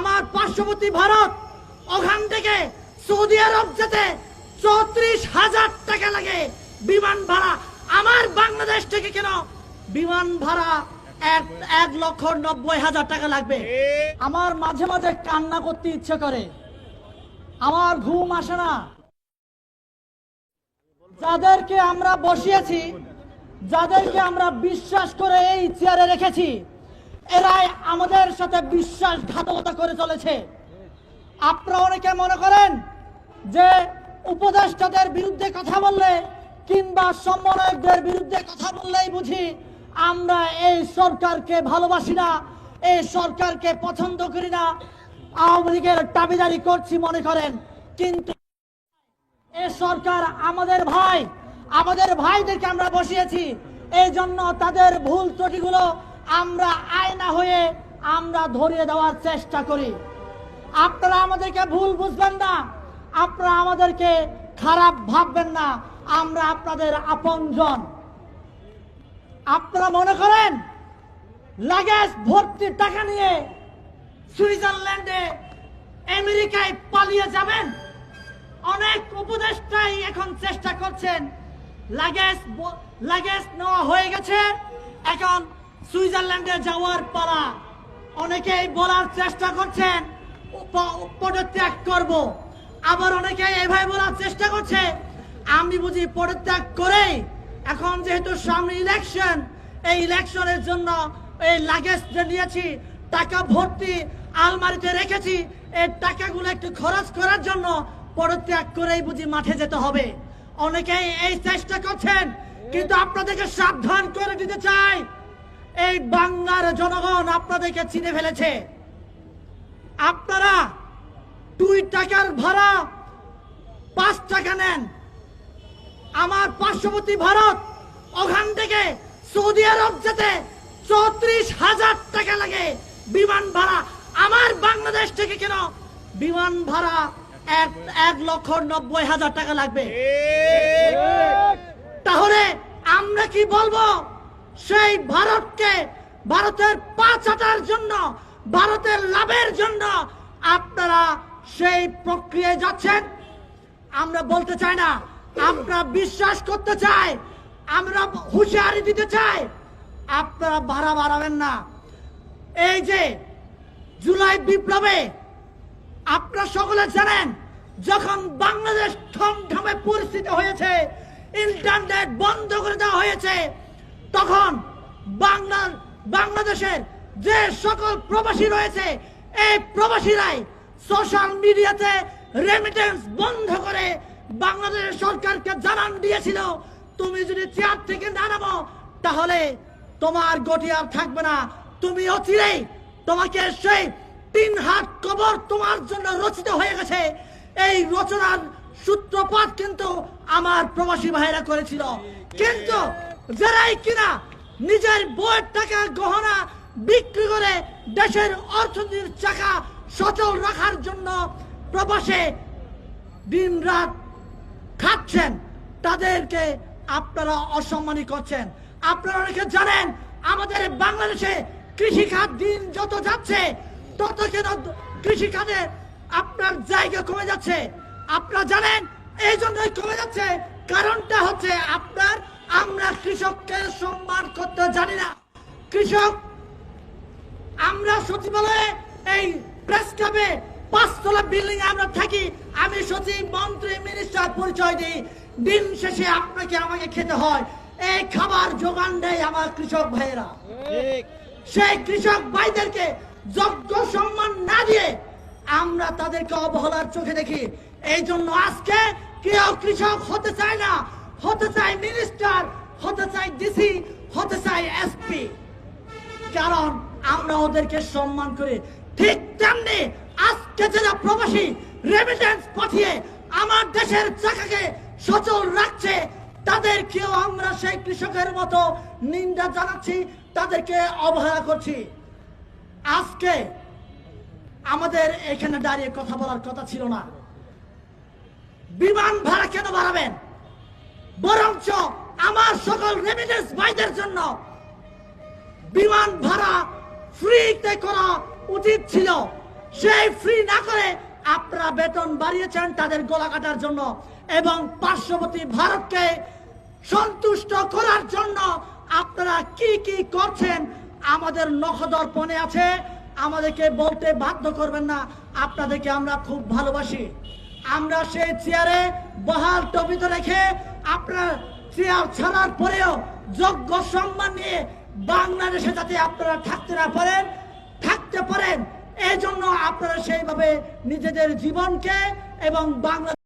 আমার পার্শ্ববর্তী ভারত, ওখান থেকে সৌদি আরব যেতে চৌত্রিশ হাজার টাকা লাগে। বিমান ভাড়া আমার বাংলাদেশ থেকে কেন? বিমান ভাড়া এক এক লক্ষ নব্বই হাজার টাকা লাগবে। আমার মাঝে মাঝে কান্না করতে ইচ্ছে করে। আমার ঘুম আসে না। যাদেরকে আমরা বসিয়েছি, যাদেরকে আমরা বিশ্বাস করে এই চেয়ারে রেখেছি এরাই আমাদের সাথে বিশ্বাসঘাতকতা করে চলেছে। আপনারা অনেকে মনে করেন যে উপদেষ্টাদের বিরুদ্ধে কথা বললে কিংবা সমন্বয়কদের বিরুদ্ধে কথা বললেই বুঝি আমরা এই সরকারকে ভালোবাসি না, এই সরকারকে পছন্দ করি না। আওয়ামী লীগের দাবিদারি করছি মনে করেন, কিন্তু এ সরকার আমাদের ভাই, আমাদের ভাইদেরকে আমরা বসিয়েছি। এই জন্য তাদের ভুল ত্রুটিগুলো আমরা আয়না হয়ে আমরা ধরিয়ে দেওয়ার চেষ্টা করি। আপনারা আমাদেরকে ভুল বুঝবেন না। আপনারা আমাদেরকে খারাপ ভাববেন না। আমরা আপনাদের আপনজন। আপনারা মনে করেন, লাগেজ ভর্তি টাকা নিয়ে সুইজারল্যান্ডে আমেরিকায় পালিয়ে যাবেন? অনেক উপদেষ্টাই এখন চেষ্টা করছেন, লাগেজ লাগেজ নেওয়া হয়ে গেছে। এখন সুইজারল্যান্ডে যাওয়ার পালা। অনেকেই বলার চেষ্টা করছেন পদত্যাগ করব। আবার অনেকেই এভাবে বলার চেষ্টা করছে, আমি বুঝি পদত্যাগ করেই। এখন যেহেতু সামনে ইলেকশন এই ইলেকশনের জন্য এই লাগেজ নিয়েছি, টাকা ভর্তি আলমারিতে রেখেছি, এই টাকাগুলো একটু খরচ করার জন্য পদত্যাগ করেই বুঝি মাঠে যেতে হবে। অনেকেই এই চেষ্টা করছেন, কিন্তু আপনাদেরকে সাবধান করে দিতে চাই। এই বাংলার জনগণ আপনাদেরকে চিনে ফেলেছে। আপনারা দুই টাকার ভাড়া পাঁচ টাকা নেন। আমার পার্শ্ববর্তী ভারত ওখান থেকে সৌদি আরব যেতে চৌত্রিশ হাজার টাকা লাগে বিমান ভাড়া। আমার বাংলাদেশ থেকে কেন বিমান ভাড়া এক এক লক্ষ নব্বই হাজার টাকা লাগবে? তাহলে আমরা কি বলব? সেই ভারতকে ভারতের পাঁচ হাটার জন্য, ভারতের লাভের জন্য আপনারা সেই প্রক্রিয়ায় যাচ্ছেন। আমরা বলতে চাই না, আমরা বিশ্বাস করতে চাই, আমরা হুঁশিয়ারি দিতে চাই, আপনারা ভাড়া বাড়াবেন না। এই যে জুলাই বিপ্লবে আপনারা সকলে জানেন, যখন বাংলাদেশ ঠমঠমে পরিস্থিতি হয়েছে, ইন্টারনেট বন্ধ করে দেওয়া হয়েছে তখন বাংলার বাংলাদেশের যে সকল প্রবাসী রয়েছে, এই প্রবাসীরাই সোশ্যাল মিডিয়াতে রেমিটেন্স বন্ধ করে বাংলাদেশের সরকারকে জানান দিয়েছিল, তুমি যদি চেয়ার থেকে নামো, তাহলে তোমার গতি আর থাকবে না। তুমি অচিরেই তোমাকে সেই তিন হাত কবর তোমার জন্য রচিত হয়ে গেছে। এই রচনার সূত্রপাত কিন্তু আমার প্রবাসী ভাইরা করেছিল। কিন্তু যারাই কিনা নিজের বইয়ের টাকা, গহনা বিক্রি করে দেশের অর্থনীতির চাকা সচল রাখার জন্য প্রবাসে দিন রাত খাচ্ছেন, তাদেরকে আপনারা অসম্মানী করছেন। আপনারা অনেকে জানেন, আমাদের বাংলাদেশে কৃষি খাত দিন যত যাচ্ছে, তত কেন কৃষি খাতে আপনার জায়গা কমে যাচ্ছে? আপনারা জানেন, এই জন্যই কমে যাচ্ছে। কারণটা হচ্ছে আপনার আমরা কৃষককে সম্মান করতে জানি না। কৃষক আমরা সচিবালয়ে এই প্রেস ক্লাবে পাঁচতলা বিল্ডিং আমরা থাকি। আমি সচিব মন্ত্রী মিনিস্টার পরিচয় দিই। দিন শেষে আপনাকে আমাকে খেতে হয়। এই খাবার যোগান দেয় আমার কৃষক ভাইয়েরা। সেই কৃষক ভাইদেরকে যোগ্য সম্মান না দিয়ে আমরা তাদেরকে অবহেলার চোখে দেখি। এই জন্য আজকে কেউ কৃষক হতে চায় না। হতে চায় মিনিস্টার হতে চায় ডিসি হতে চায় এসপি কারণ আমরা ওদেরকে সম্মান করি। ঠিক তেমনি আজকে যারা প্রবাসী রেমিটেন্স পাঠিয়ে আমার দেশের চাকাকে সচল রাখছে, তাদেরকেও আমরা সেই কৃষকের মতো নিন্দা জানাচ্ছি, তাদেরকে অবহেলা করছি। আজকে আমাদের এখানে দাঁড়িয়ে কথা বলার কথা ছিল না। বিমান ভাড়া কেন বাড়াবেন? বরঞ্চ আমার সকল রেমিটেন্স ভাইদের জন্য বিমান ভাড়া ফ্রিতে করা উচিত ছিল। সেই ফ্রি না করে আপনারা বেতন বাড়িয়েছেন তাদের গলা কাটার জন্য এবং পার্শ্ববর্তী ভারতকে সন্তুষ্ট করার জন্য আপনারা কি কি করছেন আমাদের নখদর্পণে আছে? আমাদেরকে বলতে বাধ্য করবেন না। আপনাদেরকে আমরা খুব ভালোবাসি। আমরা সেই চেয়ারে বহাল টপিত রেখে আপনার চেয়ার ছাড়ার পরেও যোগ্য সম্মান নিয়ে বাংলাদেশে যাতে আপনারা থাকতে না পারেন, থাকতে পারেন এই জন্য আপনারা সেইভাবে নিজেদের জীবনকে এবং বাংলা